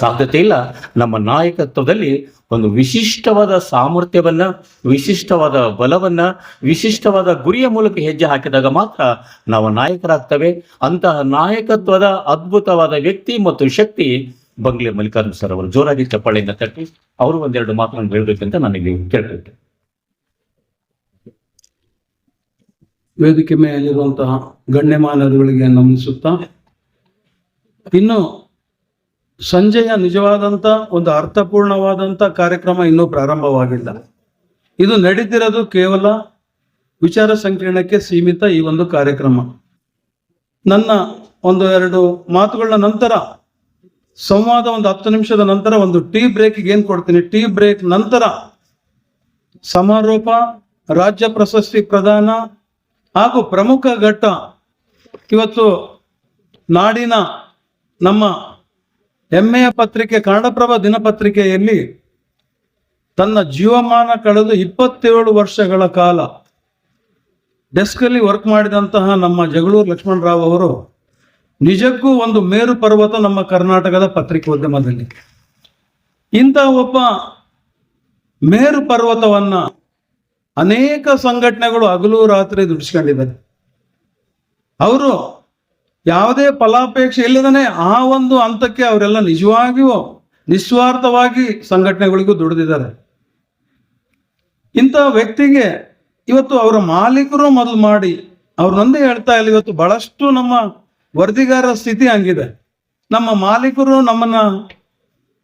ಸಾಧ್ಯತೆ ಇಲ್ಲ ನಮ್ಮ ನಾಯಕತ್ವದಲ್ಲಿ ಒಂದು ವಿಶಿಷ್ಟವಾದ ಸಾಮರ್ಥ್ಯವನ್ನ, ವಿಶಿಷ್ಟವಾದ ಬಲವನ್ನ, ವಿಶಿಷ್ಟವಾದ ಗುರಿಯ ಮೂಲಕ ಹೆಜ್ಜೆ ಹಾಕಿದಾಗ ಮಾತ್ರ ನಾವು ನಾಯಕರಾಗ್ತವೆ. ಅಂತಹ ನಾಯಕತ್ವದ ಅದ್ಭುತವಾದ ವ್ಯಕ್ತಿ ಮತ್ತು ಶಕ್ತಿ ಬಂಗ್ಲೆ ಮಲ್ಲಿಕಾರ್ಜುನ ಸರ್ ಅವರು. ಜೋರಾಗಿ ಚಪ್ಪಾಳೆಯಿಂದ ತಟ್ಟಿ ಅವರು ಒಂದೆರಡು ಮಾತುಗಳನ್ನು ಹೇಳಬೇಕಂತ ನನಗೆ ಕೇಳ್ತಿದ್ದೆ ವೇದಿಕೆ ಮೇಲಿರುವಂತಹ ಗಣ್ಯಮಾನರುಗಳಿಗೆ ನಮಿಸುತ್ತಾ ಇನ್ನು ಸಂಜೆಯ ನಿಜವಾದಂತ ಒಂದು ಅರ್ಥಪೂರ್ಣವಾದಂತ ಕಾರ್ಯಕ್ರಮ ಇನ್ನೂ ಪ್ರಾರಂಭವಾಗಿಲ್ಲ. ಇದು ನಡೀತಿರೋದು ಕೇವಲ ವಿಚಾರ ಸಂಕಿರಣಕ್ಕೆ ಸೀಮಿತ ಈ ಒಂದು ಕಾರ್ಯಕ್ರಮ. ನನ್ನ ಒಂದು ಎರಡು ಮಾತುಗಳ ನಂತರ, ಸಂವಾದ ಒಂದು ಹತ್ತು ನಿಮಿಷದ ನಂತರ ಒಂದು ಟೀ ಬ್ರೇಕ್ಗೆ ಏನು ಕೊಡ್ತೀನಿ? ಟೀ ಬ್ರೇಕ್ ನಂತರ ಸಮಾರೋಪ, ರಾಜ್ಯ ಪ್ರಶಸ್ತಿ ಪ್ರದಾನ ಹಾಗೂ ಪ್ರಮುಖ ಘಟ್ಟ ಇವತ್ತು ನಾಡಿನ ನಮ್ಮ ಹೆಮ್ಮೆಯ ಪತ್ರಿಕೆ, ಕನ್ನಡಪ್ರಭ ದಿನಪತ್ರಿಕೆಯಲ್ಲಿ ತನ್ನ ಜೀವಮಾನ ಕಳೆದು ಇಪ್ಪತ್ತೇಳು ವರ್ಷಗಳ ಕಾಲ ಡೆಸ್ಕಲ್ಲಿ ವರ್ಕ್ ಮಾಡಿದಂತಹ ನಮ್ಮ ಜಗಳೂರು ಲಕ್ಷ್ಮಣರಾವ್ ಅವರು ನಿಜಕ್ಕೂ ಒಂದು ಮೇರು ಪರ್ವತ ನಮ್ಮ ಕರ್ನಾಟಕದ ಪತ್ರಿಕೋದ್ಯಮದಲ್ಲಿ. ಇಂಥ ಒಬ್ಬ ಮೇರು ಪರ್ವತವನ್ನ ಅನೇಕ ಸಂಘಟನೆಗಳು ಹಗಲು ರಾತ್ರಿ ದುಡಿಸ್ಕೊಂಡಿದ್ದಾರೆ. ಅವರು ಯಾವುದೇ ಫಲಾಪೇಕ್ಷೆ ಇಲ್ಲದನೆ ಆ ಒಂದು ಹಂತಕ್ಕೆ ಅವರೆಲ್ಲ ನಿಜವಾಗಿಯೂ ನಿಸ್ವಾರ್ಥವಾಗಿ ಸಂಘಟನೆಗಳಿಗೂ ದುಡಿದಿದ್ದಾರೆ. ಇಂಥ ವ್ಯಕ್ತಿಗೆ ಇವತ್ತು ಅವರ ಮಾಲೀಕರು ಮೊದಲು ಮಾಡಿ ಅವ್ರನ್ನೊಂದೇ ಹೇಳ್ತಾ ಇಲ್ಲ, ಇವತ್ತು ಬಹಳಷ್ಟು ನಮ್ಮ ವರದಿಗಾರರ ಸ್ಥಿತಿ ಹಂಗಿದೆ. ನಮ್ಮ ಮಾಲೀಕರು ನಮ್ಮನ್ನ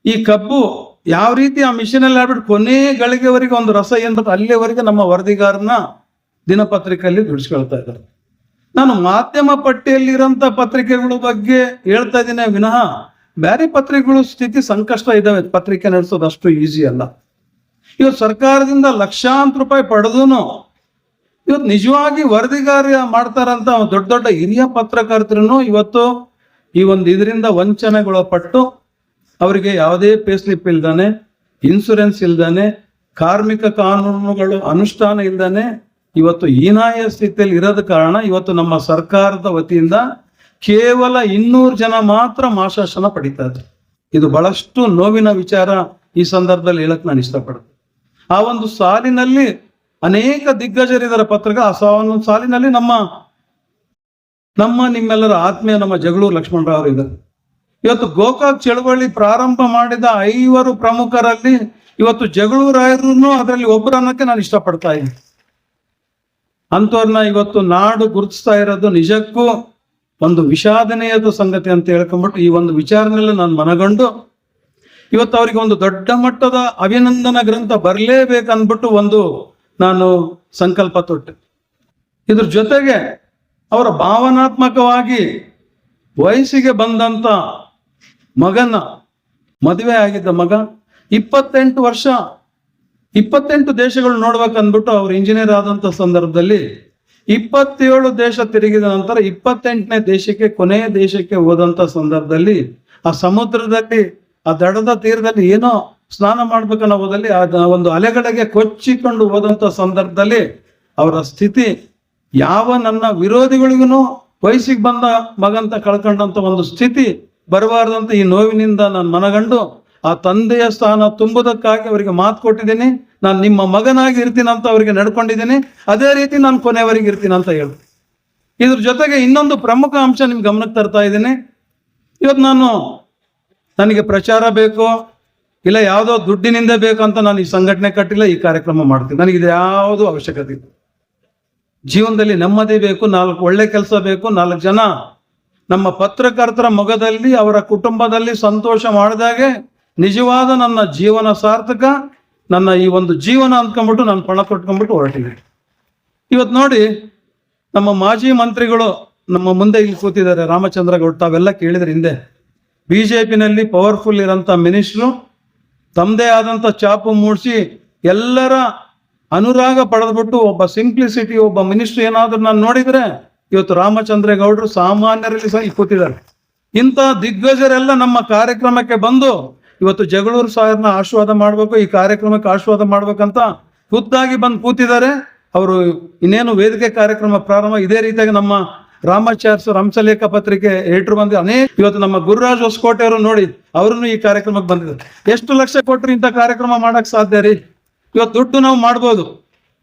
ಈ ಕಬ್ಬು ಯಾವ ರೀತಿ ಆ ಮಿಷನ್ ಅಲ್ಲಿ ಆಡ್ಬಿಟ್ಟು ಕೊನೆ ಗಳಿಗೆವರೆಗೆ ಒಂದು ರಸ ಏನ್ ಅಲ್ಲಿಯವರೆಗೆ ನಮ್ಮ ವರದಿಗಾರನ ದಿನಪತ್ರಿಕೆಯಲ್ಲಿ ದುಡಿಸ್ಕೊಳ್ತಾ ಇದ್ದಾರೆ. ನಾನು ಮಾಧ್ಯಮ ಪಟ್ಟಿಯಲ್ಲಿರೋಂಥ ಪತ್ರಿಕೆಗಳ ಬಗ್ಗೆ ಹೇಳ್ತಾ ಇದ್ದೀನಿ. ವಿನಃ ಬೇರೆ ಪತ್ರಿಕೆಗಳು ಸ್ಥಿತಿ ಸಂಕಷ್ಟ ಇದ್ದಾವೆ ಪತ್ರಿಕೆ ನಡೆಸೋದು ಅಷ್ಟು ಈಸಿ ಅಲ್ಲ. ಇವತ್ತು ಸರ್ಕಾರದಿಂದ ಲಕ್ಷಾಂತರ ರೂಪಾಯಿ ಪಡೆದೂ ಇವತ್ತು ನಿಜವಾಗಿ ವರದಿಗಾರ ಮಾಡ್ತಾರಂತ ದೊಡ್ಡ ದೊಡ್ಡ ಹಿರಿಯ ಪತ್ರಕರ್ತರು ಇವತ್ತು ಈ ಒಂದು ಇದರಿಂದ ವಂಚನೆಗೊಳಪಟ್ಟು ಅವರಿಗೆ ಯಾವುದೇ ಪೇ ಸ್ಲಿಪ್ ಇಲ್ದಾನೆ ಇನ್ಸೂರೆನ್ಸ್ ಇಲ್ದಾನೆ, ಕಾರ್ಮಿಕ ಕಾನೂನುಗಳು ಅನುಷ್ಠಾನ ಇಲ್ದಾನೆ ಇವತ್ತು ಹೀನಾಯ ಸ್ಥಿತಿಯಲ್ಲಿ ಇರೋದ ಕಾರಣ ಇವತ್ತು ನಮ್ಮ ಸರ್ಕಾರದ ವತಿಯಿಂದ ಕೇವಲ ಇನ್ನೂರು ಜನ ಮಾತ್ರ ಮಾಶಾಸನ ಪಡಿತಾ ಇದ್ದಾರೆ ಇದು ಬಹಳಷ್ಟು ನೋವಿನ ವಿಚಾರ ಈ ಸಂದರ್ಭದಲ್ಲಿ ಹೇಳಕ್ ನಾನು ಇಷ್ಟಪಡ್ತೀನಿ ಆ ಒಂದು ಸಾಲಿನಲ್ಲಿ ಅನೇಕ ದಿಗ್ಗಜರಿದರ ಪತ್ರಿಕೆ, ಆ ಒಂದು ಸಾಲಿನಲ್ಲಿ ನಮ್ಮ ನಮ್ಮ ನಿಮ್ಮೆಲ್ಲರ ಆತ್ಮೀಯ ನಮ್ಮ ಜಗಳೂರು ಲಕ್ಷ್ಮಣರಾವ್ ಇದ್ದಾರೆ. ಇವತ್ತು ಗೋಕಾಕ್ ಚಳವಳಿ ಪ್ರಾರಂಭ ಮಾಡಿದ ಐವರು ಪ್ರಮುಖರಲ್ಲಿ ಇವತ್ತು ಜಗಳೂರಾಯರು ಅದರಲ್ಲಿ ಒಬ್ಬರು ಅನ್ನೋಕ್ಕೆ ನಾನು ಇಷ್ಟಪಡ್ತಾ ಇದ್ದೀನಿ. ಅಂಥವ್ರನ್ನ ಇವತ್ತು ನಾಡು ಗುರುತಿಸ್ತಾ ಇರೋದು ನಿಜಕ್ಕೂ ಒಂದು ವಿಷಾದನೀಯದ ಸಂಗತಿ ಅಂತ ಹೇಳ್ಕೊಂಡ್ಬಿಟ್ಟು ಈ ಒಂದು ವಿಚಾರನೆಲ್ಲ ನಾನು ಮನಗಂಡು ಇವತ್ತು ಅವರಿಗೆ ಒಂದು ದೊಡ್ಡ ಮಟ್ಟದ ಅಭಿನಂದನಾ ಗ್ರಂಥ ಬರಲೇಬೇಕಂದ್ಬಿಟ್ಟು ಒಂದು ನಾನು ಸಂಕಲ್ಪ ತೊಟ್ಟೆ. ಇದ್ರ ಜೊತೆಗೆ ಅವರ ಭಾವನಾತ್ಮಕವಾಗಿ ವಯಸ್ಸಿಗೆ ಬಂದಂತ ಮಗನ ಮದುವೆ ಆಗಿದ್ದ ಮಗ, ಇಪ್ಪತ್ತೆಂಟು ವರ್ಷ ಇಪ್ಪತ್ತೆಂಟು ದೇಶಗಳು ನೋಡ್ಬೇಕಂದ್ಬಿಟ್ಟು ಅವ್ರು ಇಂಜಿನಿಯರ್ ಆದಂತ ಸಂದರ್ಭದಲ್ಲಿ ಇಪ್ಪತ್ತೇಳು ದೇಶ ತಿರುಗಿದ ನಂತರ ಇಪ್ಪತ್ತೆಂಟನೇ ದೇಶಕ್ಕೆ, ಕೊನೆಯ ದೇಶಕ್ಕೆ ಹೋದಂತ ಸಂದರ್ಭದಲ್ಲಿ ಆ ಸಮುದ್ರದಲ್ಲಿ, ಆ ದಡದ ತೀರದಲ್ಲಿ ಏನೋ ಸ್ನಾನ ಮಾಡ್ಬೇಕನ್ನೋ ಹೋದಲ್ಲಿ ಆ ಒಂದು ಅಲೆಗಳಿಗೆ ಕೊಚ್ಚಿಕೊಂಡು ಹೋದಂತ ಸಂದರ್ಭದಲ್ಲಿ ಅವರ ಸ್ಥಿತಿ ಯಾವ ನನ್ನ ವಿರೋಧಿಗಳಿಗೂ ವಯಸ್ಸಿಗೆ ಬಂದ ಮಗಂತ ಕಳ್ಕೊಂಡಂತ ಒಂದು ಸ್ಥಿತಿ ಬರಬಾರ್ದಂತ ಈ ನೋವಿನಿಂದ ನಾನು ಮನಗಂಡು ಆ ತಂದೆಯ ಸ್ಥಾನ ತುಂಬುದಕ್ಕಾಗಿ ಅವರಿಗೆ ಮಾತು ಕೊಟ್ಟಿದ್ದೀನಿ. ನಾನು ನಿಮ್ಮ ಮಗನಾಗಿ ಇರ್ತೀನಿ ಅಂತ ಅವರಿಗೆ ನಡ್ಕೊಂಡಿದ್ದೀನಿ. ಅದೇ ರೀತಿ ನಾನು ಕೊನೆಯವರಿಗೆ ಇರ್ತೀನಿ ಅಂತ ಹೇಳಿ. ಇದ್ರ ಜೊತೆಗೆ ಇನ್ನೊಂದು ಪ್ರಮುಖ ಅಂಶ ನಿಮ್ಗೆ ಗಮನಕ್ಕೆ ತರ್ತಾ ಇದ್ದೀನಿ. ಇವತ್ತು ನಾನು ನನಗೆ ಪ್ರಚಾರ ಬೇಕು, ಇಲ್ಲ ಯಾವುದೋ ದುಡ್ಡಿನಿಂದ ಬೇಕು ಅಂತ ನಾನು ಈ ಸಂಘಟನೆ ಕಟ್ಟಿಲ್ಲ, ಈ ಕಾರ್ಯಕ್ರಮ ಮಾಡ್ತೀನಿ. ನನಗೆ ಇದು ಯಾವುದೂ ಅವಶ್ಯಕತೆ ಇಲ್ಲ. ಜೀವನದಲ್ಲಿ ನೆಮ್ಮದಿ ಬೇಕು, ನಾಲ್ಕು ಒಳ್ಳೆ ಕೆಲಸ ಬೇಕು, ನಾಲ್ಕು ಜನ ನಮ್ಮ ಪತ್ರಕರ್ತರ ಮೊಗದಲ್ಲಿ, ಅವರ ಕುಟುಂಬದಲ್ಲಿ ಸಂತೋಷ ಮಾಡಿದಾಗೆ ನಿಜವಾದ ನನ್ನ ಜೀವನ ಸಾರ್ಥಕ, ನನ್ನ ಈ ಒಂದು ಜೀವನ ಅಂದ್ಕೊಂಡ್ಬಿಟ್ಟು ನಾನು ಪಣ ಕೊಟ್ಕೊಂಡ್ಬಿಟ್ಟು ಹೊರಟಿದ್ದೀನಿ ಇವತ್ತು ನೋಡಿ, ನಮ್ಮ ಮಾಜಿ ಮಂತ್ರಿಗಳು ನಮ್ಮ ಮುಂದೆ ಇಲ್ಲಿ ಕೂತಿದ್ದಾರೆ. ರಾಮಚಂದ್ರ ಗೌಡ್, ತಾವೆಲ್ಲ ಕೇಳಿದ್ರೆ ಹಿಂದೆ. ಬಿ ಜೆ ಪಿನಲ್ಲಿ ಪವರ್ಫುಲ್ ಇರೋಂಥ ಮಿನಿಸ್ಟ್ರು ತಮ್ಮದೇ ಆದಂಥ ಚಾಪು ಮೂಡಿಸಿ ಎಲ್ಲರ ಅನುರಾಗ ಪಡೆದ್ಬಿಟ್ಟು ಒಬ್ಬ ಸಿಂಪ್ಲಿಸಿಟಿ ಒಬ್ಬ ಮಿನಿಸ್ಟ್ರು ಏನಾದರೂ ನಾನು ನೋಡಿದರೆ ಇವತ್ತು ರಾಮಚಂದ್ರೇಗೌಡರು ಸಾಮಾನ್ಯರಲ್ಲಿ ಸಹ ಕೂತಿದ್ದಾರೆ. ಇಂಥ ದಿಗ್ಗಜರೆಲ್ಲ ನಮ್ಮ ಕಾರ್ಯಕ್ರಮಕ್ಕೆ ಬಂದು ಇವತ್ತು ಜಗಳೂರು ಸಾಹೇಬ್ನ ಆಶೀರ್ವಾದ ಮಾಡಬೇಕು, ಈ ಕಾರ್ಯಕ್ರಮಕ್ಕೆ ಆಶೀರ್ವಾದ ಮಾಡ್ಬೇಕಂತ ಖುದ್ದಾಗಿ ಬಂದು ಕೂತಿದ್ದಾರೆ. ಅವರು ಇನ್ನೇನು ವೇದಿಕೆ ಕಾರ್ಯಕ್ರಮ ಪ್ರಾರಂಭ ಇದೇ ರೀತಿಯಾಗಿ ನಮ್ಮ ರಾಮಾಚಾರ್ಯ ರಂಸಲೇಖ ಪತ್ರಿಕೆ ಏಟ್ರು ಬಂದು ಅನೇಕ ಇವತ್ತು ನಮ್ಮ ಗುರುರಾಜ್ ಹೊಸಕೋಟೆ ಅವರು ನೋಡಿ, ಅವ್ರನ್ನು ಈ ಕಾರ್ಯಕ್ರಮಕ್ಕೆ ಬಂದಿದ್ದಾರೆ. ಎಷ್ಟು ಲಕ್ಷ ಕೊಟ್ಟರು ಇಂಥ ಕಾರ್ಯಕ್ರಮ ಮಾಡಕ್ ಸಾಧ್ಯ ರೀ? ಇವತ್ತು ದುಡ್ಡು ನಾವು ಮಾಡ್ಬೋದು.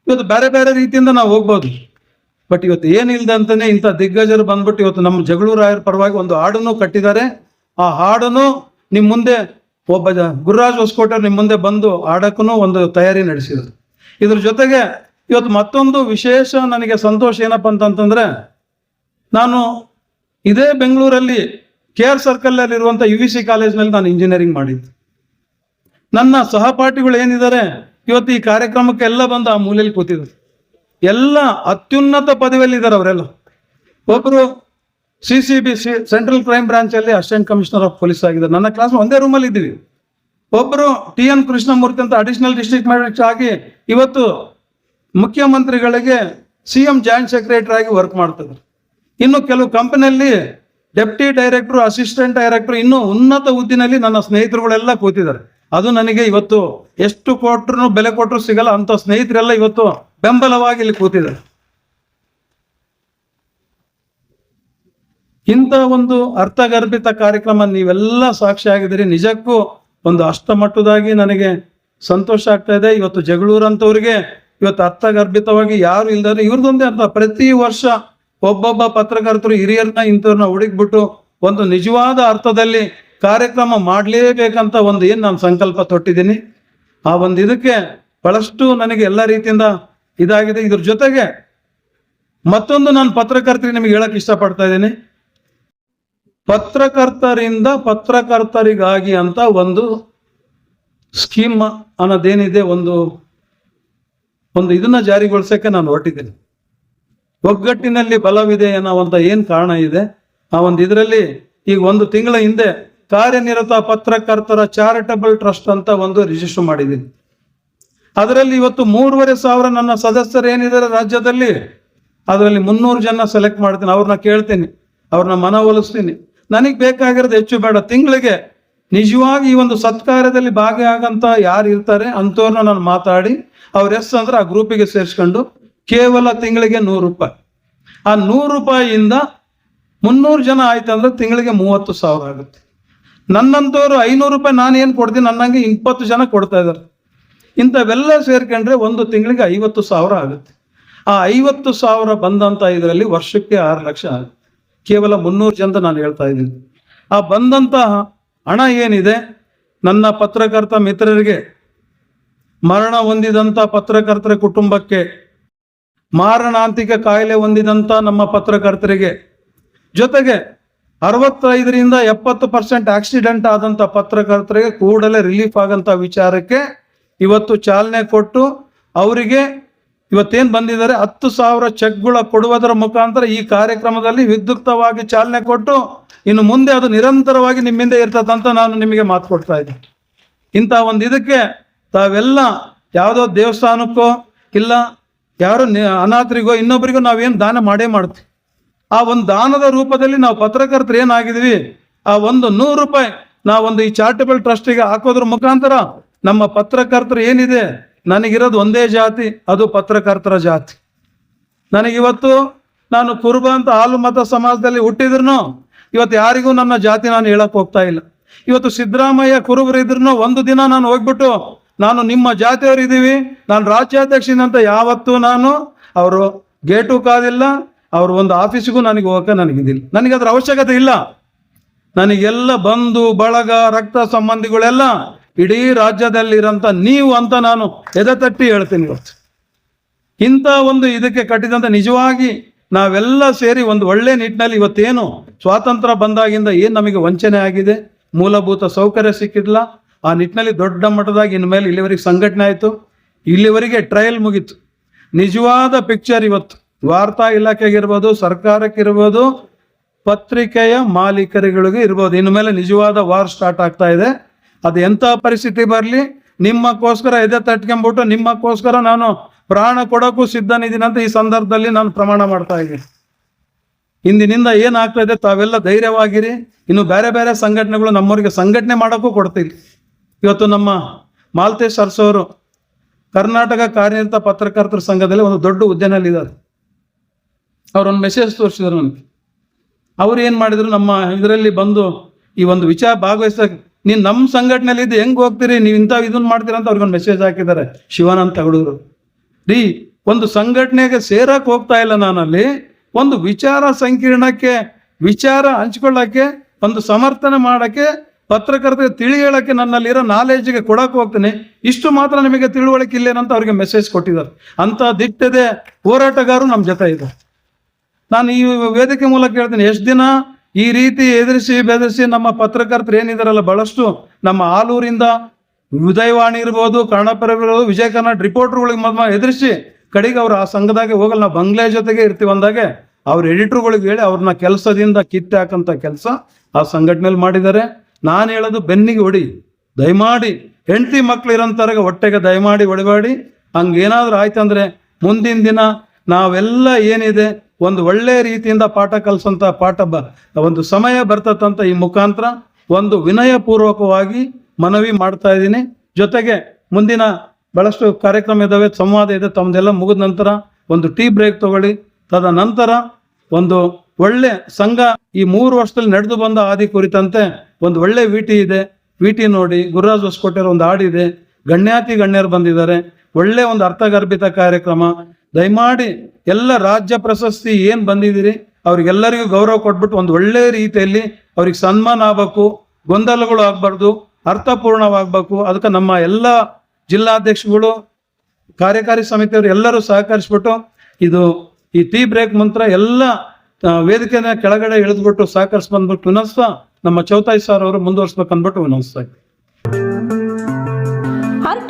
ಇವತ್ತು ಬೇರೆ ಬೇರೆ ರೀತಿಯಿಂದ ನಾವು ಹೋಗ್ಬೋದು. ಬಟ್ ಇವತ್ತು ಏನಿಲ್ದಂತಾನೆ ಇಂಥ ದಿಗ್ಗಜರು ಬಂದ್ಬಿಟ್ಟು ಇವತ್ತು ನಮ್ಮ ಜಗಳೂರಾಯರ ಪರವಾಗಿ ಒಂದು ಹಾಡನ್ನು ಕಟ್ಟಿದ್ದಾರೆ. ಆ ಹಾಡನ್ನು ನಿಮ್ಮ ಮುಂದೆ ಒಬ್ಬ ಗುರುರಾಜ್ ಹೊಸಕೋಟೆ ನಿಮ್ಮ ಮುಂದೆ ಬಂದು ಆಡೋಕ್ಕೂ ಒಂದು ತಯಾರಿ ನಡೆಸಿದ್ರು. ಇದ್ರ ಜೊತೆಗೆ ಇವತ್ತು ಮತ್ತೊಂದು ವಿಶೇಷ ನನಗೆ ಸಂತೋಷ ಏನಪ್ಪ ಅಂತಂತಂದ್ರೆ, ನಾನು ಇದೇ ಬೆಂಗಳೂರಲ್ಲಿ ಕೆ ಆರ್ ಸರ್ಕಲ್ ಇರುವಂತ ಯು ವಿ ಸಿ ಕಾಲೇಜ್ನಲ್ಲಿ ನಾನು ಇಂಜಿನಿಯರಿಂಗ್ ಮಾಡಿದ್ದು. ನನ್ನ ಸಹಪಾಠಿಗಳು ಏನಿದ್ದಾರೆ, ಇವತ್ತು ಈ ಕಾರ್ಯಕ್ರಮಕ್ಕೆ ಎಲ್ಲ ಬಂದು ಆ ಮೂಲೆಯಲ್ಲಿ ಕೂತಿದ್ರು. ಎಲ್ಲ ಅತ್ಯುನ್ನತ ಪದವಿಯಲ್ಲಿ ಇದ್ದಾರೆ ಅವರೆಲ್ಲ. ಒಬ್ಬರು C C B C central crime branch ಅಲ್ಲಿ ಅಸಿಸ್ಟೆಂಟ್ ಕಮಿಷನರ್ ಆಫ್ ಪೊಲೀಸ್ ಆಗಿದ್ದಾರೆ ನನ್ನ ಕ್ಲಾಸ್ ಒಂದೇ ರೂಮಲ್ಲಿ ಇದ್ದೀವಿ. ಒಬ್ಬರು ಟಿ ಎನ್ ಕೃಷ್ಣಮೂರ್ತಿ ಅಂತ ಅಡಿಷನಲ್ ಡಿಸ್ಟ್ರಿಕ್ಟ್ ಮ್ಯಾಜಿಸ್ಟ್ರೇಟ್ ಆಗಿ ಇವತ್ತು ಮುಖ್ಯಮಂತ್ರಿಗಳಿಗೆ ಸಿ ಎಂ ಜಾಯಿಂಟ್ ಸೆಕ್ರೆಟರಿ ಆಗಿ ವರ್ಕ್ ಮಾಡ್ತಿದ್ರು. ಇನ್ನು ಕೆಲವು ಕಂಪನಿಯಲ್ಲಿ ಡೆಪ್ಟಿ ಡೈರೆಕ್ಟರ್ ಅಸಿಸ್ಟೆಂಟ್ ಡೈರೆಕ್ಟರ್ ಇನ್ನು ಉನ್ನತ ಹುದ್ದಿನಲ್ಲಿ ನನ್ನ ಸ್ನೇಹಿತರುಗಳೆಲ್ಲ ಕೂತಿದ್ದಾರೆ. ಅದು ನನಗೆ ಇವತ್ತು ಎಷ್ಟು ಕೊಟ್ಟರು ಬೆಲೆ ಕೊಟ್ಟರು ಸಿಗಲ್ಲ. ಅಂತ ಸ್ನೇಹಿತರೆಲ್ಲ ಇವತ್ತು ಬೆಂಬಲವಾಗಿ ಇಲ್ಲಿ ಕೂತಿದ್ದಾರೆ. ಇಂಥ ಒಂದು ಅರ್ಥಗರ್ಭಿತ ಕಾರ್ಯಕ್ರಮ ನೀವೆಲ್ಲ ಸಾಕ್ಷಿ ಆಗಿದ್ದೀರಿ. ನಿಜಕ್ಕೂ ಒಂದು ಅಷ್ಟಮಟ್ಟದಾಗಿ ನನಗೆ ಸಂತೋಷ ಆಗ್ತಾ ಇದೆ. ಇವತ್ತು ಜಗಳೂರಂಥವ್ರಿಗೆ ಇವತ್ತು ಅರ್ಥಗರ್ಭಿತವಾಗಿ ಯಾರು ಇಲ್ದಾರೆ ಇವ್ರದೊಂದೇ ಅರ್ಥ. ಪ್ರತಿ ವರ್ಷ ಒಬ್ಬೊಬ್ಬ ಪತ್ರಕರ್ತರು ಹಿರಿಯರನ್ನ ಇಂಥವ್ರನ್ನ ಹುಡುಕ್ಬಿಟ್ಟು ಒಂದು ನಿಜವಾದ ಅರ್ಥದಲ್ಲಿ ಕಾರ್ಯಕ್ರಮ ಮಾಡಲೇಬೇಕಂತ ಒಂದು ಏನು ನಾನು ಸಂಕಲ್ಪ ತೊಟ್ಟಿದ್ದೀನಿ. ಆ ಒಂದು ಇದಕ್ಕೆ ಬಹಳಷ್ಟು ನನಗೆ ಎಲ್ಲ ರೀತಿಯಿಂದ ಇದಾಗಿದೆ. ಇದ್ರ ಜೊತೆಗೆ ಮತ್ತೊಂದು ನಾನು ಪತ್ರಕರ್ತರಿಗೆ ನಿಮಗೆ ಹೇಳಕ್ ಇಷ್ಟಪಡ್ತಾ ಇದ್ದೀನಿ. ಪತ್ರಕರ್ತರಿಂದ ಪತ್ರಕರ್ತರಿಗಾಗಿ ಅಂತ ಒಂದು ಸ್ಕೀಮ್ ಅನ್ನೋದೇನಿದೆ ಒಂದು ಒಂದು ಇದನ್ನ ಜಾರಿಗೊಳಿಸಕ್ಕೆ ನಾನು ಹೊರಟಿದ್ದೀನಿ. ಒಗ್ಗಟ್ಟಿನಲ್ಲಿ ಬಲವಿದೆ ಅನ್ನೋವಂಥ ಏನು ಕಾರಣ ಇದೆ? ಆ ಒಂದು ಇದರಲ್ಲಿ ಈಗ ಒಂದು ತಿಂಗಳ ಹಿಂದೆ ಕಾರ್ಯನಿರತ ಪತ್ರಕರ್ತರ ಚಾರಿಟಬಲ್ ಟ್ರಸ್ಟ್ ಅಂತ ಒಂದು ರಿಜಿಸ್ಟರ್ ಮಾಡಿದ್ದೀನಿ. ಅದರಲ್ಲಿ ಇವತ್ತು ಮೂರುವರೆ ಸಾವಿರ ನನ್ನ ಸದಸ್ಯರು ಏನಿದ್ದಾರೆ ರಾಜ್ಯದಲ್ಲಿ, ಅದರಲ್ಲಿ ಮುನ್ನೂರು ಜನ ಸೆಲೆಕ್ಟ್ ಮಾಡ್ತೀನಿ. ಅವ್ರನ್ನ ಕೇಳ್ತೀನಿ. ಅವ್ರನ್ನ ಮನವೊಲಿಸ್ತೀನಿ. ನನಗೆ ಬೇಕಾಗಿರೋದು ಹೆಚ್ಚು ಬೇಡ. ತಿಂಗಳಿಗೆ ನಿಜವಾಗಿ ಈ ಒಂದು ಸತ್ಕಾರ್ಯದಲ್ಲಿ ಭಾಗಿಯಾಗಂತ ಯಾರು ಇರ್ತಾರೆ ಅಂಥವ್ರನ್ನ ನಾನು ಮಾತಾಡಿ ಅವ್ರ ಎಸ್ ಅಂದ್ರೆ ಆ ಗ್ರೂಪಿಗೆ ಸೇರಿಸ್ಕೊಂಡು ಕೇವಲ ತಿಂಗಳಿಗೆ ನೂರು ರೂಪಾಯಿ. ಆ ನೂರು ರೂಪಾಯಿಯಿಂದ ಮುನ್ನೂರು ಜನ ಆಯ್ತು ಅಂದ್ರೆ ತಿಂಗಳಿಗೆ ಮೂವತ್ತು ಸಾವಿರ ಆಗುತ್ತೆ. ನನ್ನಂತವ್ರು ಐನೂರು ರೂಪಾಯಿ ನಾನು ಏನು ಕೊಡ್ತೀನಿ ನನ್ನಂಗೆ ಇಪ್ಪತ್ತು ಜನ ಕೊಡ್ತಾ ಇದ್ದಾರೆ. ಇಂಥವೆಲ್ಲ ಸೇರ್ಕೊಂಡ್ರೆ ಒಂದು ತಿಂಗಳಿಗೆ ಐವತ್ತು ಸಾವಿರ ಆಗುತ್ತೆ. ಆ ಐವತ್ತು ಸಾವಿರ ಬಂದಂತ ಇದರಲ್ಲಿ ವರ್ಷಕ್ಕೆ ಆರು ಲಕ್ಷ ಆಗುತ್ತೆ. ಕೇವಲ ಮುನ್ನೂರು ಜನ ನಾನು ಹೇಳ್ತಾ ಇದ್ದೀನಿ. ಆ ಬಂದಂತಹ ಹಣ ಏನಿದೆ? ನನ್ನ ಪತ್ರಕರ್ತ ಮಿತ್ರರಿಗೆ ಮರಣ ಹೊಂದಿದಂತ ಪತ್ರಕರ್ತರ ಕುಟುಂಬಕ್ಕೆ, ಮಾರಣಾಂತಿಕ ಕಾಯಿಲೆ ಹೊಂದಿದಂತ ನಮ್ಮ ಪತ್ರಕರ್ತರಿಗೆ ಜೊತೆಗೆ ಅರವತ್ತೈದರಿಂದ ಎಪ್ಪತ್ತು ಪರ್ಸೆಂಟ್ ಆಕ್ಸಿಡೆಂಟ್ ಆದಂತ ಪತ್ರಕರ್ತರಿಗೆ ಕೂಡಲೇ ರಿಲೀಫ್ ಆಗಂತ ವಿಚಾರಕ್ಕೆ ಇವತ್ತು ಚಾಲನೆ ಕೊಟ್ಟು ಅವರಿಗೆ ಇವತ್ತೇನ್ ಬಂದಿದ್ದಾರೆ? ಹತ್ತು ಸಾವಿರ ಚೆಕ್ಗಳ ಕೊಡುವುದರ ಮುಖಾಂತರ ಈ ಕಾರ್ಯಕ್ರಮದಲ್ಲಿ ವಿದ್ಯುಕ್ತವಾಗಿ ಚಾಲನೆ ಕೊಟ್ಟು ಇನ್ನು ಮುಂದೆ ಅದು ನಿರಂತರವಾಗಿ ನಿಮ್ಮಿಂದ ಇರ್ತದಂತ ನಾನು ನಿಮಗೆ ಮಾತು ಕೊಡ್ತಾ ಇದ್ದೀನಿ. ಇಂಥ ಒಂದು ಇದಕ್ಕೆ ತಾವೆಲ್ಲ ಯಾವುದೋ ದೇವಸ್ಥಾನಕ್ಕೋ ಇಲ್ಲ ಯಾರೋ ಅನಾಥರಿಗೋ ಇನ್ನೊಬ್ಬರಿಗೋ ನಾವೇನು ದಾನ ಮಾಡೇ ಮಾಡ್ತೀವಿ. ಆ ಒಂದು ದಾನದ ರೂಪದಲ್ಲಿ ನಾವು ಪತ್ರಕರ್ತರು ಏನಾಗಿದ್ವಿ ಆ ಒಂದು ನೂರು ರೂಪಾಯಿ ನಾವೊಂದು ಈ ಚಾರಿಟಬಲ್ ಟ್ರಸ್ಟಿಗೆ ಹಾಕೋದ್ರ ಮುಖಾಂತರ ನಮ್ಮ ಪತ್ರಕರ್ತರು ಏನಿದೆ? ನನಗಿರೋದು ಒಂದೇ ಜಾತಿ, ಅದು ಪತ್ರಕರ್ತರ ಜಾತಿ. ನನಗಿವತ್ತು ನಾನು ಕುರುಬ ಅಂತ ಹಾಲು ಮತ ಸಮಾಜದಲ್ಲಿ ಹುಟ್ಟಿದ್ರು ಇವತ್ತು ಯಾರಿಗೂ ನನ್ನ ಜಾತಿ ನಾನು ಹೇಳಕ್ ಹೋಗ್ತಾ ಇಲ್ಲ. ಇವತ್ತು ಸಿದ್ದರಾಮಯ್ಯ ಕುರುಬರು ಇದ್ರು ಒಂದು ದಿನ ನಾನು ಹೋಗ್ಬಿಟ್ಟು ನಾನು ನಿಮ್ಮ ಜಾತಿಯವರು ಇದ್ದೀವಿ ನಾನು ರಾಜ್ಯಾಧ್ಯಕ್ಷನಂತ ಯಾವತ್ತೂ ನಾನು ಅವರು ಗೇಟು ಕಾದಿಲ್ಲ, ಅವರು ಒಂದು ಆಫೀಸಿಗೂ ನನಗೆ ಹೋಗಕ್ಕೆ ನನಗಿದಿಲ್ಲ. ನನಗೆ ಅದರ ಅವಶ್ಯಕತೆ ಇಲ್ಲ. ನನಗೆಲ್ಲ ಬಂಧು, ಬಳಗ, ರಕ್ತ ಸಂಬಂಧಿಗಳೆಲ್ಲ ಇಡೀ ರಾಜ್ಯದಲ್ಲಿರೋಂಥ ನೀವು ಅಂತ ನಾನು ಎದೆ ತಟ್ಟಿ ಹೇಳ್ತೀನಿ ಇವತ್ತು. ಇಂಥ ಒಂದು ಇದಕ್ಕೆ ಕಟ್ಟಿದಂತ ನಿಜವಾಗಿ ನಾವೆಲ್ಲ ಸೇರಿ ಒಂದು ಒಳ್ಳೆ ನಿಟ್ಟಿನಲ್ಲಿ ಇವತ್ತೇನು ಸ್ವಾತಂತ್ರ್ಯ ಬಂದಾಗಿಂದ ಏನು ನಮಗೆ ವಂಚನೆ ಆಗಿದೆ? ಮೂಲಭೂತ ಸೌಕರ್ಯ ಸಿಕ್ಕಿಲ್ಲ ಆ ನಿಟ್ಟಿನಲ್ಲಿ ದೊಡ್ಡ ಮಟ್ಟದಾಗಿ ಇನ್ಮೇಲೆ ಇಲ್ಲಿವರೆಗೆ ಸಂಘಟನೆ ಆಯಿತು. ಇಲ್ಲಿವರೆಗೆ ಟ್ರಯಲ್ ಮುಗೀತು. ನಿಜವಾದ ಪಿಕ್ಚರ್ ಇವತ್ತು. ವಾರ್ತಾ ಇಲಾಖೆಗಿರ್ಬೋದು, ಸರ್ಕಾರಕ್ಕಿರ್ಬೋದು, ಪತ್ರಿಕೆಯ ಮಾಲೀಕರುಗಳಿಗೆ ಇರ್ಬೋದು. ಇನ್ನು ಮೇಲೆ ನಿಜವಾದ ವಾರ್ ಸ್ಟಾರ್ಟ್ ಆಗ್ತಾ ಇದೆ. ಅದು ಎಂಥ ಪರಿಸ್ಥಿತಿ ಬರಲಿ, ನಿಮ್ಮಕ್ಕೋಸ್ಕರ ಎದೆ ತಟ್ಕೊಂಬಿಟ್ಟು ನಿಮ್ಮಕ್ಕೋಸ್ಕರ ನಾನು ಪ್ರಾಣ ಕೊಡೋಕ್ಕೂ ಸಿದ್ಧನಿದ್ದೀನಿ ಅಂತ ಈ ಸಂದರ್ಭದಲ್ಲಿ ನಾನು ಪ್ರಮಾಣ ಮಾಡ್ತಾ ಇದ್ದೀನಿ. ಇಂದಿನಿಂದ ಏನಾಗ್ತಾ ಇದೆ ತಾವೆಲ್ಲ ಧೈರ್ಯವಾಗಿರಿ. ಇನ್ನು ಬೇರೆ ಬೇರೆ ಸಂಘಟನೆಗಳು ನಮ್ಮವರಿಗೆ ಸಂಘಟನೆ ಮಾಡೋಕ್ಕೂ ಕೊಡ್ತೀವಿ ಇವತ್ತು ನಮ್ಮ ಮಾಲ್ತೇಶ್ ಸರ್ಸೋರು ಕರ್ನಾಟಕ ಕಾರ್ಯನಿರತ ಪತ್ರಕರ್ತರ ಸಂಘದಲ್ಲಿ ಒಂದು ದೊಡ್ಡ ಹುದ್ದೆನಲ್ಲಿದ್ದಾರೆ ಅವರೊಂದು ಮೆಸೇಜ್ ತೋರಿಸಿದ್ರು ನನಗೆ. ಅವ್ರು ಏನು ಮಾಡಿದ್ರು, ನಮ್ಮ ಇದರಲ್ಲಿ ಬಂದು ಈ ಒಂದು ವಿಚಾರ ಭಾಗವಹಿಸಕ್ಕೆ ನೀನು ನಮ್ಮ ಸಂಘಟನೆಯಲ್ಲಿ ಇದ್ದು ಹೆಂಗೆ ಹೋಗ್ತೀರಿ? ನೀವು ಇಂಥ ಇದನ್ನ ಮಾಡ್ತೀರ ಅಂತ ಅವ್ರಿಗೊಂದು ಮೆಸೇಜ್ ಹಾಕಿದ್ದಾರೆ. ಶಿವಾನಂದ ತಗಡೂರು ರೀ, ಒಂದು ಸಂಘಟನೆಗೆ ಸೇರಕ್ಕೆ ಹೋಗ್ತಾ ಇಲ್ಲ ನಾನಲ್ಲಿ. ಒಂದು ವಿಚಾರ ಸಂಕೀರ್ಣಕ್ಕೆ, ವಿಚಾರ ಹಂಚ್ಕೊಳ್ಳೋಕ್ಕೆ, ಒಂದು ಸಮರ್ಥನೆ ಮಾಡೋಕ್ಕೆ, ಪತ್ರಕರ್ತರಿಗೆ ತಿಳಿ ಹೇಳಕ್ಕೆ ನನ್ನಲ್ಲಿರೋ ನಾಲೆಜ್ಗೆ ಕೊಡೋಕೆ ಹೋಗ್ತೀನಿ. ಇಷ್ಟು ಮಾತ್ರ ನಿಮಗೆ ತಿಳುವಳಿಕೆ ಇಲ್ಲೇನಂತ ಅವ್ರಿಗೆ ಮೆಸೇಜ್ ಕೊಟ್ಟಿದ್ದಾರೆ. ಅಂತ ದಿಟ್ಟದೆ ಹೋರಾಟಗಾರರು ನಮ್ಮ ಜೊತೆ ಇದ್ದಾರೆ. ನಾನು ಈ ವೇದಿಕೆ ಮೂಲಕ ಹೇಳ್ತೀನಿ, ಎಷ್ಟು ದಿನ ಈ ರೀತಿ ಎದುರಿಸಿ ಬೆದರಿಸಿ ನಮ್ಮ ಪತ್ರಕರ್ತರು ಏನಿದಾರಲ್ಲ, ಬಹಳಷ್ಟು ನಮ್ಮ ಆಲೂರಿಂದ ಉದಯವಾಣಿ ಇರ್ಬೋದು ಕನ್ನಡಪರ ಇರ್ಬೋದು, ವಿಜಯ ಕನ್ನಡ ರಿಪೋರ್ಟರ್ಗಳಿಗೆ ಎದುರಿಸಿ ಕಡೆಗೆ ಅವ್ರು ಆ ಸಂಘದಾಗೆ ಹೋಗಲ್ಲ, ನಾವು ಬಂಗ್ಲೆ ಜೊತೆಗೆ ಇರ್ತೀವಿ ಅಂದಾಗೆ ಅವ್ರ ಎಡಿಟರ್ಗಳಿಗೆ ಹೇಳಿ ಅವ್ರನ್ನ ಕೆಲಸದಿಂದ ಕಿತ್ತೆ ಹಾಕಂತ ಕೆಲಸ ಆ ಸಂಘಟನೆಯಲ್ಲಿ ಮಾಡಿದ್ದಾರೆ. ನಾನು ಹೇಳೋದು ಬೆನ್ನಿಗೆ ಹೊಡಿ, ದಯಮಾಡಿ, ಹೆಂಡತಿ ಮಕ್ಳು ಇರೋಂಥವ್ರಿಗೆ ಹೊಟ್ಟೆಗೆ ದಯಮಾಡಿ, ಹೊಡಿಬೇಡಿ. ಹಂಗೇನಾದ್ರೂ ಆಯ್ತಂದ್ರೆ ಮುಂದಿನ ದಿನ ನಾವೆಲ್ಲ ಏನಿದೆ ಒಂದು ಒಳ್ಳೆ ರೀತಿಯಿಂದ ಪಾಠ ಕಲಿಸೋಂಥ ಪಾಠ ಬ, ಒಂದು ಸಮಯ ಬರ್ತದಂತ ಈ ಮುಖಾಂತರ ಒಂದು ವಿನಯಪೂರ್ವಕವಾಗಿ ಮನವಿ ಮಾಡ್ತಾ ಇದ್ದೀನಿ. ಜೊತೆಗೆ ಮುಂದಿನ ಬಹಳಷ್ಟು ಕಾರ್ಯಕ್ರಮ ಇದಾವೆ, ಸಂವಾದ ಇದೆ ತಮ್ಮದೆಲ್ಲ ಮುಗಿದ ನಂತರ ಒಂದು ಟೀ ಬ್ರೇಕ್ ತಗೊಳ್ಳಿ. ತದನಂತರ ಒಂದು ಒಳ್ಳೆ ಸಂಘ ಈ ಮೂರು ವರ್ಷದಲ್ಲಿ ನಡೆದು ಬಂದ ಹಾದಿ ಕುರಿತಂತೆ ಒಂದು ಒಳ್ಳೆ ವಿಟಿ ಇದೆ. ವಿಟಿ ನೋಡಿ ಗುರುರಾಜ್ ಹೊಸಕೋಟೆಯವ್ರ ಒಂದು ಹಾಡಿದೆ. ಗಣ್ಯಾತಿ ಗಣ್ಯರು ಬಂದಿದ್ದಾರೆ. ಒಳ್ಳೆ ಒಂದು ಅರ್ಥಗರ್ಭಿತ ಕಾರ್ಯಕ್ರಮ. ದಯಮಾಡಿ ಎಲ್ಲ ರಾಜ್ಯ ಪ್ರಶಸ್ತಿ ಏನು ಬಂದಿದ್ದೀರಿ, ಅವ್ರಿಗೆಲ್ಲರಿಗೂ ಗೌರವ ಕೊಟ್ಬಿಟ್ಟು ಒಂದು ಒಳ್ಳೆ ರೀತಿಯಲ್ಲಿ ಅವ್ರಿಗೆ ಸನ್ಮಾನ ಆಗಬೇಕು, ಗೊಂದಲಗಳು ಆಗಬಾರ್ದು, ಅರ್ಥಪೂರ್ಣವಾಗಬೇಕು ಅದಕ್ಕೆ ನಮ್ಮ ಎಲ್ಲ ಜಿಲ್ಲಾಧ್ಯಕ್ಷಗಳು, ಕಾರ್ಯಕಾರಿ ಸಮಿತಿಯವರು ಎಲ್ಲರೂ ಸಹಕರಿಸ್ಬಿಟ್ಟು ಇದು ಈ ಟೀ ಬ್ರೇಕ್ ಮಂತ್ರ ಎಲ್ಲ ವೇದಿಕೆನ ಕೆಳಗಡೆ ಇಳಿದ್ಬಿಟ್ಟು ಸಹಕರಿಸಿ ಬಂದ್ಬಿಟ್ಟು ವಿನಸ್ತಾ ನಮ್ಮ ಚೌತಾಯಿ ಸರ್ ಅವರು ಮುಂದುವರ್ಸ್ಬೇಕು ಅಂದ್ಬಿಟ್ಟು ವಿನಸ್ತಾ.